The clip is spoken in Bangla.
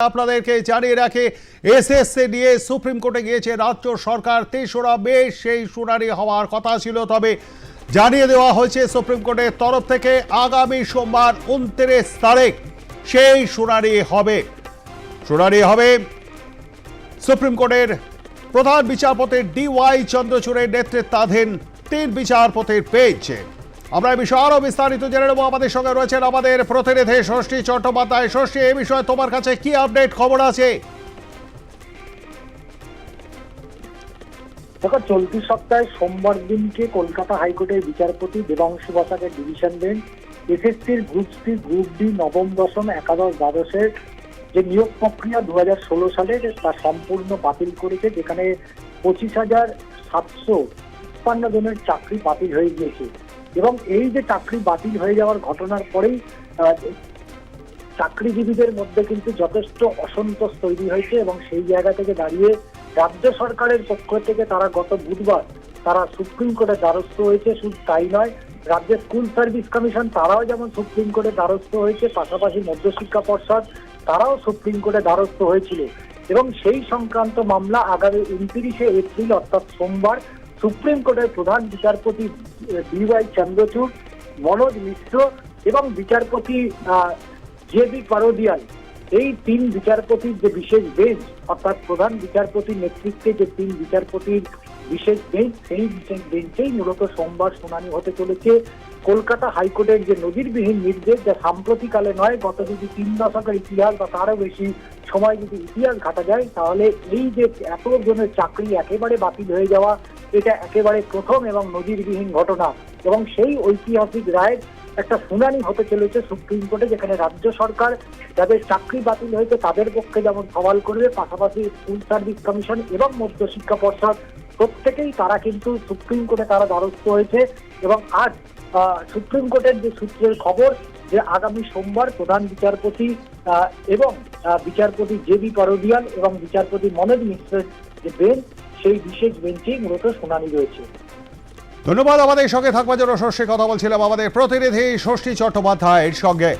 আপনাদেরকে জানিয়ে রাখে, এসএসসি নিয়ে সুপ্রিম কোর্টে গিয়েছে রাজ্য সরকার। তেসরা মে সেই শুনানি হওয়ার কথা ছিল, তবে জানিয়ে দেওয়া হয়েছে সুপ্রিম কোর্টের তরফ থেকে আগামী সোমবার উনত্রিশ তারিখ সেই শুনানি হবে। শুনানি হবে সুপ্রিম কোর্টের প্রধান বিচারপতি ডি ওয়াই চন্দ্রচূড়ের নেতৃত্বাধীন তিন বিচারপতির পেয়েছে আমরা এই বিষয়ে আরও বিস্তারিত জেনে নেব। আমাদের সঙ্গে রয়েছেন আমাদের প্রতিনিধি ষষ্ঠী চট্টোপাধ্যায়। ষষ্ঠী, এই বিষয়ে তোমার কাছে কি আপডেট খবর আছে? দেখো, চলতি সপ্তাহে সোমবার দিনকে কলকাতা হাইকোর্টের বিচারপতি দেবাংশু বসাকের ডিভিশন বেঞ্চ, এসএসসির গ্রুপ সি, গ্রুপ ডি, নবম, দশম, একাদশ, দ্বাদশের যে নিয়োগ প্রক্রিয়া দু হাজার ষোলো সালের তা সম্পূর্ণ বাতিল করেছে, যেখানে পঁচিশ হাজার সাতশো জনের চাকরি বাতিল হয়ে গিয়েছে। এবং এই যে চাকরি বাতিল হয়ে যাওয়ার ঘটনার পরেই চাকরিজীবীদের মধ্যে কিন্তু যথেষ্ট অসন্তোষ তৈরি হয়েছে এবং সেই জায়গা থেকে দাঁড়িয়ে রাজ্য সরকারের পক্ষ থেকে তারা গত বুধবার তারা সুপ্রিম কোর্টের দ্বারস্থ হয়েছে। শুধু তাই নয়, রাজ্যের স্কুল সার্ভিস কমিশন তারাও যেমন সুপ্রিম কোর্টের দ্বারস্থ হয়েছে, পাশাপাশি মধ্যশিক্ষা পর্ষদ তারাও সুপ্রিম কোর্টের দ্বারস্থ হয়েছিল। এবং সেই সংক্রান্ত মামলা আগামী উনত্রিশে এপ্রিল, অর্থাৎ সোমবার সুপ্রিম কোর্টের প্রধান বিচারপতি ডিওয়াই চন্দ্রচূড় মনোজ মিশ্র এবং বিচারপতি আহ, জেবি পারোদিয়াল। এই তিন বিচারপতির যে বিশেষ বেঞ্চ অর্থাৎ প্রধান বিচারপতির নেতৃত্বে যে তিন বিচারপতির বিশেষ বেঞ্চ সেই বিশেষ বেঞ্চেই মূলত সোমবার শুনানি হতে চলেছে। কলকাতা হাইকোর্টের যে নজিরবিহীন নির্দেশ যা সাম্প্রতিকালে নয় গত যদি তিন দশকের ইতিহাস বা তারও বেশি সময় যদি ইতিহাস ঘাটা যায় তাহলে এই যে এত জনের চাকরি একেবারে বাতিল হয়ে যাওয়া এটা একেবারে প্রথম এবং নজিরবিহীন ঘটনা। এবং সেই ঐতিহাসিক রায় একটা শুনানি হতে চলেছে সুপ্রিম কোর্টে, যেখানে রাজ্য সরকার যাদের চাকরি বাতিল হয়েছে তাদের পক্ষে যেমন সওয়াল করবে, পাশাপাশি স্কুল সার্ভিস কমিশন এবং মধ্যশিক্ষা পর্ষদ প্রত্যেকেই তারা কিন্তু সুপ্রিম কোর্টে তারা দ্বারস্থ হয়েছে। এবং আজ সুপ্রিম কোর্টের যে সূত্রের খবর যে আগামী সোমবার প্রধান বিচারপতি এবং বিচারপতি জেবি পারোদিয়াল এবং বিচারপতি মনোজ মিশ্রের যে বেঞ্চ সেই বিশেষ বেঞ্চেই মূলত শুনানি রয়েছে। ধন্যবাদ, আমাদের সঙ্গে থাকবার জন্য ষষ্ঠী কথা বলছিলাম আমাদের প্রতিনিধি ষষ্ঠী চট্টোপাধ্যায়ের সঙ্গে।